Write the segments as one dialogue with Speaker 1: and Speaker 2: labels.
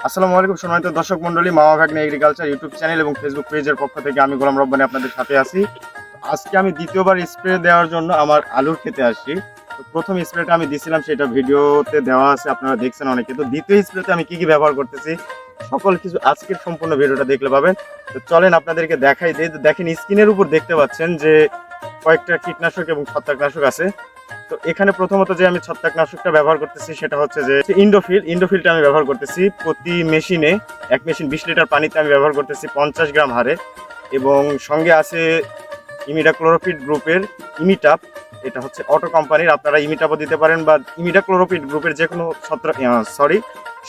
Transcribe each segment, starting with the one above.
Speaker 1: আসসালামু আলাইকুম সম্মানিত দর্শক মন্ডলী মামা ভাগ্নে এগ্রিকালচার ইউটিউব চ্যানেল এবং ফেসবুক পেজের পক্ষ থেকে আমি গোলাম রব্বানি আপনাদের সাথে আছি। আজকে আমি দ্বিতীয়বার স্প্রে দেওয়ার জন্য আমার আলুর খেতে আসছি। তো প্রথম স্প্রেটা আমি দিছিলাম, সেটা ভিডিওতে দেওয়া আছে, আপনারা দেখছেন অনেকে। তো দ্বিতীয় স্প্রেতে আমি কি কি ব্যবহার করতেছি, সকল কিছু আজকের সম্পূর্ণ ভিডিওটা দেখলে পাবেন। তো চলেন আপনাদেরকে দেখাই দিই। তো দেখেন স্ক্রিনের উপর দেখতে পাচ্ছেন যে কয়েকটা কীটনাশক এবং ছত্রাকনাশক আছে। তো এখানে প্রথমত যে আমি ছত্রাকনাশকটা ব্যবহার করতেছি সেটা হচ্ছে যে ইন্ডোফিল ইন্ডোফিলটা আমি ব্যবহার করতেছি প্রতি মেশিনে, এক মেশিন বিশ লিটার পানিতে আমি ব্যবহার করতেছি পঞ্চাশ গ্রাম হারে এবং সঙ্গে আছে ইমিডা ক্লোরোফিট গ্রুপের ইমিটাপ এটা হচ্ছে অটো কোম্পানির আপনারা ইমিটাপও দিতে পারেন বা ইমিডা ক্লোরোফিট গ্রুপের যে কোনো ছত্রাক সরি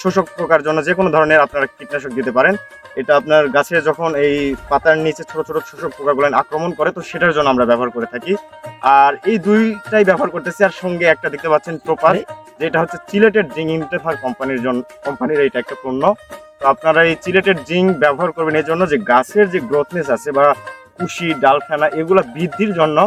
Speaker 1: শোষক পোকার জন্য যে কোনো ধরনের আপনারা কীটনাশক দিতে পারেন। এটা আপনার গাছে যখন এই পাতার নিচে ছোট ছোট শোষক পোকাগুলো আক্রমণ করে, তো সেটার জন্য আমরা ব্যবহার করে থাকি। আর এই দুইটাই ব্যবহার করতেছি, আর সঙ্গে একটা দেখতে পাচ্ছেন প্রপার যেটা হচ্ছে চিলেটেড জিঙ্ক ইন্টেফার কোম্পানির জন্য কোম্পানির এইটা একটা পণ্য। তো আপনারা এই চিলেটেড জিঙ্ক ব্যবহার করবেন এই জন্য যে গাছের যে গ্রোথনেস আছে বা কুশি, ডালখানা, এগুলো বৃদ্ধির জন্য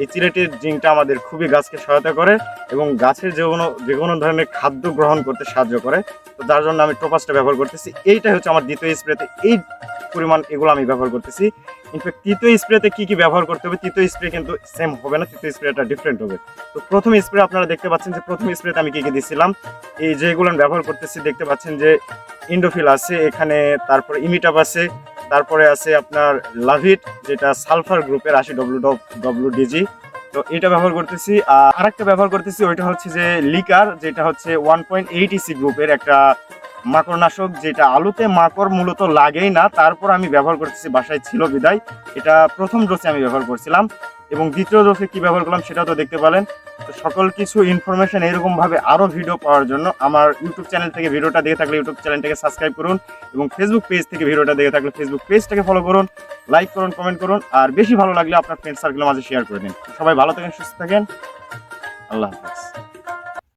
Speaker 1: এই চিলেটেড জিঙ্কটা আমাদের খুবই গাছকে সহায়তা করে এবং গাছের যে কোনো যে কোনো ধরনের খাদ্য গ্রহণ করতে সাহায্য করে। তো যার জন্য আমি টোপাসটা ব্যবহার করতেছি। এইটাই হচ্ছে আমার দ্বিতীয় স্প্রেতে। এই পরিমাণ এগুলো আমি ব্যবহার করতেছি। ইনফ্যাক্ট তৃতীয় স্প্রেতে কী কী ব্যবহার করতে হবে? তৃতীয় স্প্রে কিন্তু সেম হবে না। তৃতীয় স্প্রেটা ডিফারেন্ট হবে। তো প্রথম স্প্রে আপনারা দেখতে পাচ্ছেন যে প্রথম স্প্রেতে আমি কী কী দিছিলাম? এই যেগুলো আমি ব্যবহার করতেছি, দেখতে পাচ্ছেন যে ইন্ডোফিল আছে, এখানে তারপরে ইমিটাপ আছে তারপরে আছে আপনার লাভিট যেটা সালফার গ্রুপের আশি ডব্লু ডব্লু ডিজি তো এটা ব্যবহার করতেছি, আর একটা ব্যবহার করতেছি, ওইটা হচ্ছে যে লিকার যেটা হচ্ছে ওয়ান পয়েন্ট এইট ইসি গ্রুপের একটা মাকড়নাশক যেটা আলুতে মাকড় মূলত লাগেই না, তারপর আমি ব্যবহার করতেছি, বাসায় ছিল বিদায়। এটা প্রথম ডোসে আমি ব্যবহার করছিলাম এবং দ্বিতীয় ডোসে কি ব্যবহার করলাম সেটাও তো দেখতে পেলেন তো সকল কিছু ইনফরমেশন এরকমভাবে আরও ভিডিও পাওয়ার জন্য আমার ইউটিউব চ্যানেল থেকে ভিডিওটা দেখে থাকলে ইউটিউব চ্যানেলটাকে সাবস্ক্রাইব করুন এবং ফেসবুক পেজ থেকে ভিডিওটা দেখে থাকলে ফেসবুক পেজটাকে ফলো করুন লাইক করুন কমেন্ট করুন, আর বেশি ভালো লাগলে আপনার ফ্রেন্ড সার্কেলের মাঝে শেয়ার করে দিন। সবাই ভালো থাকেন, সুস্থ থাকেন। আল্লাহ হাফিজ।